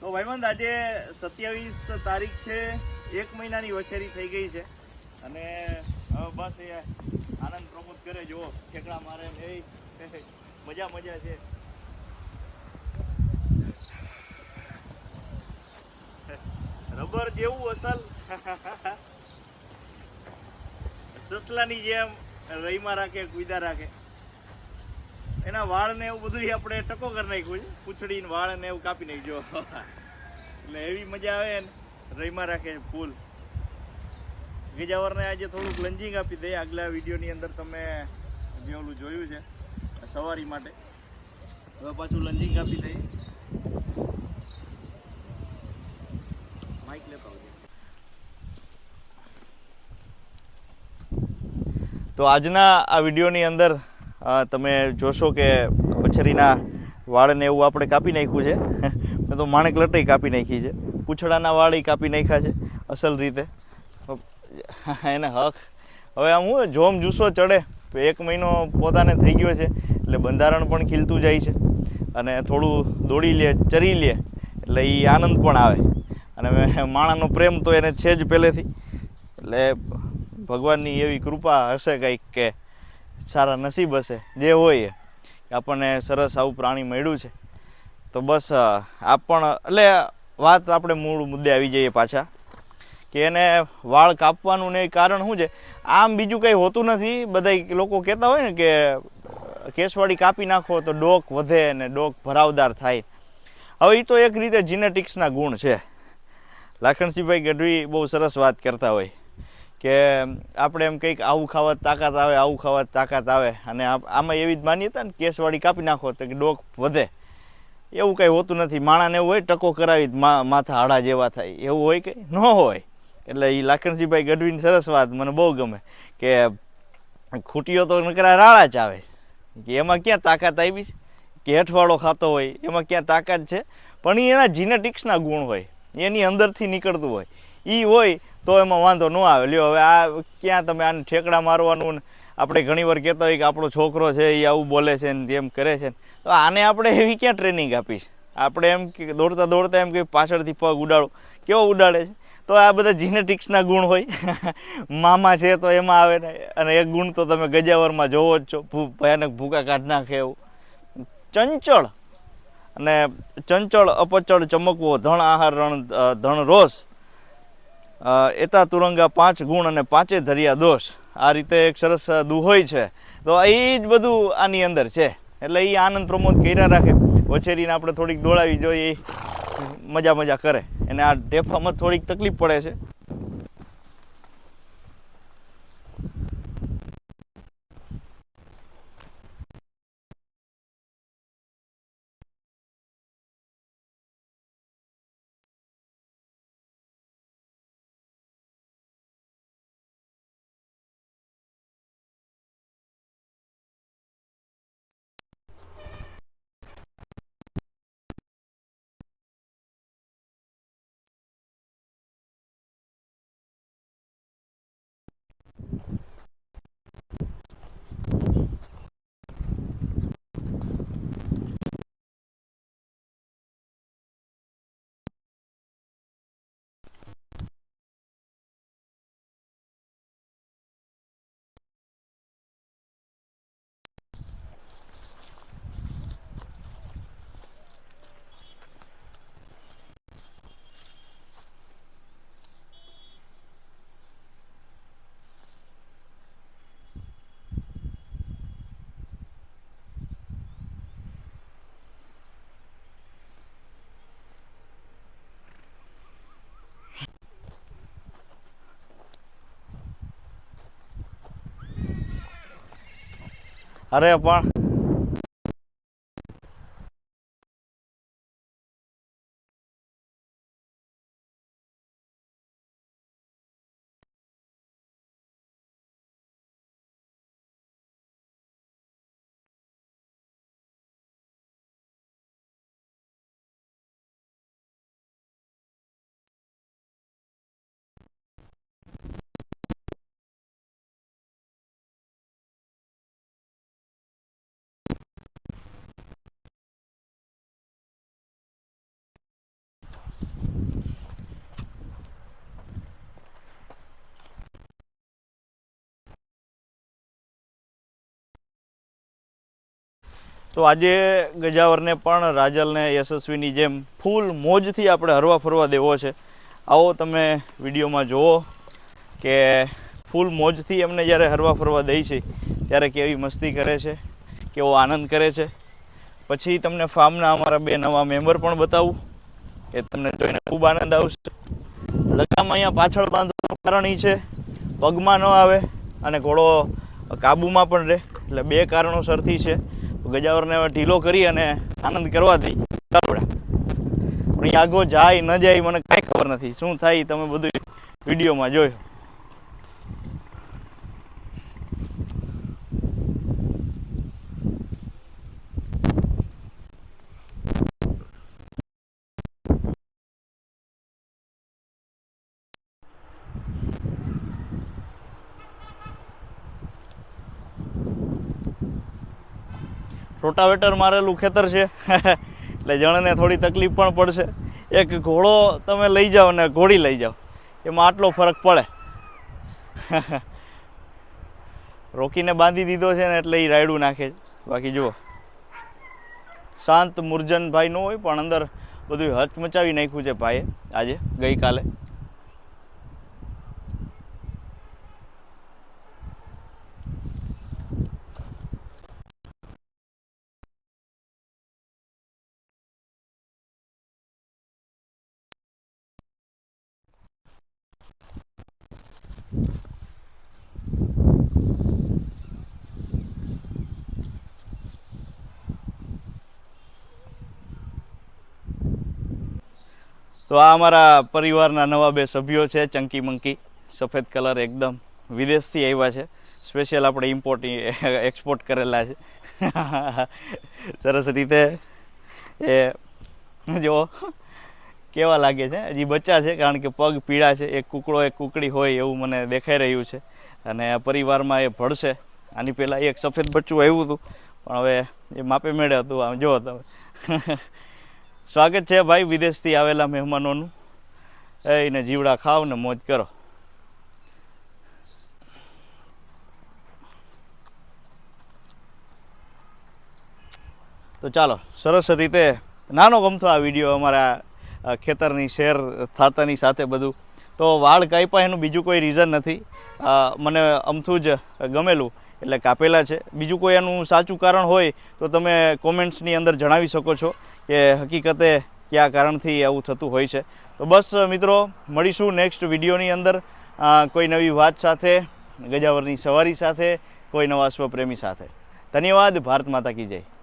તો ભાઈબંધ, આજે સત્યાવીસ તારીખ છે. એક મહિનાની વછેરી થઈ ગઈ છે. અને હવે બસ એ આનંદ પ્રમોદ કરે. જુઓ, ઠેકડા મારે એ. મજા મજા છે. રબર જેવું અસલ. સસલાની જેમ રહીમાં રાખે કુદા રાખે. એના વાળ ને એવું બધું આપણે ટકો કરી નાખ્યું છે. પૂછડી ને વાળ ને એવું કાપી નાખજો એટલે એવી મજા આવે ને. રહીમાં રાખે ફૂલ. ગીજાવરને આજે થોડુંક લંજિંગ આપી દઈએ આગલા વિડીયોની અંદર તમે જે ઓલું જોયું છે, સવારી માટે. હવે પાછું લંજિંગ આપી દઈએ. માઇક લેતા તો આજના આ વિડીયોની અંદર તમે જોશો કે મચ્છરીના વાળને એવું આપણે કાપી નાખ્યું છે. મેં તો માણેક લટાઈ કાપી નાખી છે. પૂછડાના વાળ કાપી નાખ્યા છે, અસલ રીતે. એને હક. હવે આમ હું, જોમ જુસ્સો ચડે. એક મહિનો પોતાને થઈ ગયો છે, એટલે બંધારણ પણ ખીલતું જાય છે. અને થોડું દોડી લે, ચરી લે, એટલે એ આનંદ પણ આવે. અને માણાનો પ્રેમ તો એને છે જ પહેલેથી. એટલે ભગવાનની એવી કૃપા હશે કંઈક કે સારા નસીબ હશે જે હોય આપણને સરસ આવું પ્રાણી મળ્યું છે. તો બસ અ, આ પણ એટલે વાત આપણે મૂળ મુદ્દે આવી જઈએ પાછા. કે એને વાળ કાપવાનું ને કારણ શું છે? આમ બીજું કંઈ હોતું નથી. બધા લોકો કહેતા હોય ને કે કેસવાળી કાપી નાખો તો ડોક વધે ને ડોક ભરાવદાર થાય. હવે એ તો એક રીતે જીનેટિક્સના ગુણ છે. લાખણસિંહભાઈ ગઢવી બહુ સરસ વાત કરતા હોય. કે આપણે એમ કંઈક આવું ખાવા તાકાત આવે, આવું ખાવા તાકાત આવે. અને આમાં એવી જ માન્યતા ને કેસવાળી કાપી નાખો તો કે ડોક વધે. એવું કંઈ હોતું નથી. માણાને એવું હોય, ટકો કરાવી માથા હાડા જેવા થાય. એવું હોય કે ન હોય. એટલે એ લાખણજીભાઈ ગઢવીની સરસ વાત મને બહુ ગમે કે ખૂટીઓ તો નકરા રાળા જ આવે. કે એમાં ક્યાં તાકાત આવી કે હેઠવાળો ખાતો હોય, એમાં ક્યાં તાકાત છે? પણ એના જીનેટિક્સના ગુણ હોય. એની અંદરથી નીકળતું હોય. એ હોય તો એમાં વાંધો ન આવે. લ્યો, હવે આ ક્યાં તમે આને ઠેકડા મારવાનું ને આપણે ઘણીવાર કહેતા હોય કે આપણો છોકરો છે એ આવું બોલે છે ને તેમ કરે છે ને. તો આને આપણે એવી ક્યાં ટ્રેનિંગ આપી છે? આપણે એમ દોડતા દોડતા એમ કે પાછળથી પગ ઉડાડો. કેવો ઉડાડે છે? તો આ બધા જીનેટિક્સના ગુણ હોય. મામા છે તો એમાં આવે ને, અને એક ગુણ તો તમે ગજાવરમાં જોવો જ છો, ભૂ, ભયાનક ભૂકા કાઢ નાખે એવું. ચંચળ. અને ચંચળ, અપચળ, ચમકવો, ધણ આહાર, રણ ધણ રોષ. એતા તુરંગા પાંચ ગુણ અને પાંચે ધર્યા દોષ. આ રીતે એક સરસ દુહોય છે. તો એ જ બધું આની અંદર છે. એટલે એ આનંદ પ્રમોદ કર્યા રાખે. વછેરીને આપણે થોડીક દોડાવી જોઈએ. મજા મજા કરે. એને આ ઢેફામાં થોડીક તકલીફ પડે છે. અરે પણ તો આજે ગજાવરને પણ રાજલને યશસ્વીની જેમ ફૂલ મોજથી આપણે હરવા ફરવા દેવો છે. આવો તમે વિડીયોમાં જુઓ કે ફૂલ મોજથી એમને જ્યારે હરવા ફરવા દઈ છે, ત્યારે કેવી મસ્તી કરે છે, કેવો આનંદ કરે છે. પછી તમને ફાર્મના અમારા બે નવા મેમ્બર પણ બતાવું કે તમને જોઈને ખૂબ આનંદ આવશે. લગામ અહીંયા પાછળ બાંધવાનું કારણ એ છે, પગમાં ન આવે અને ઘોડો કાબુમાં પણ રહે. એટલે બે કારણોસરથી છે. ગજાવરને હવે ઢીલો કરી અને આનંદ કરવા દઈ પણ આગો જાય ન જાય મને કાંઈ ખબર નથી. શું થાય તમે બધું વિડીયોમાં જોયો. રોટાવેટર મારેલું ખેતર છે. એટલે જણને થોડી તકલીફ પણ પડશે. એક ઘોડો તમે લઈ જાઓ ને ઘોડી લઈ જાઓ. એમાં આટલો ફરક પડે. રોકીને બાંધી દીધો છે ને એટલે એ રાયડું નાખે છે. બાકી જુઓ. શાંત મુરજન ભાઈ નો હોય પણ અંદર બધું હચમચાવી નાખ્યું છે ભાઈએ આજે, ગઈકાલે. તો આ અમારા પરિવારના નવા બે સભ્યો છે, ચંકી મંકી, સફેદ કલર એકદમ વિદેશથી આવ્યા છે. સ્પેશિયલ આપણે ઇમ્પોર્ટ એક્સપોર્ટ કરેલા છે. સરસ રીતે એ, જો, કેવા લાગે છે? હજી બચ્ચા છે, કારણ કે પગ પીળા છે. એક કુકડો, એક કુકડી હોય એવું મને દેખાઈ રહ્યું છે. અને પરિવારમાં એ ભળશે આની પહેલાં એક સફેદ બચ્ચું આવ્યું હતું. પણ હવે એ માપે મેળે હતું. આમ જો તમે. સ્વાગત છે ભાઈ વિદેશથી આવેલા મહેમાનોનું. એને જીવડા ખાવ ને મોજ કરો. તો ચાલો, સરસ રીતે નાનો ગમતો આ વીડિયો અમારા ખેતરની શેર થતાની સાથે બધું. તો વાળ કાપ્યા એનું બીજું કોઈ રીઝન નથી. મને અમથું જ ગમેલું. એટલે કાપેલા છે. બીજું કોઈ એનું સાચું કારણ હોય તો તમે કોમેન્ટ્સની અંદર જણાવી શકો છો કે હકીકતે કયા કારણથી આવું થતું હોય છે. તો બસ, મિત્રો, મળીશું નેક્સ્ટ વિડીયોની અંદર. કોઈ નવી વાત સાથે, ગજાવરની સવારી સાથે, કોઈ નવા સ્વપ્રેમી સાથે. ધન્યવાદ, ભારત માતા કી જય.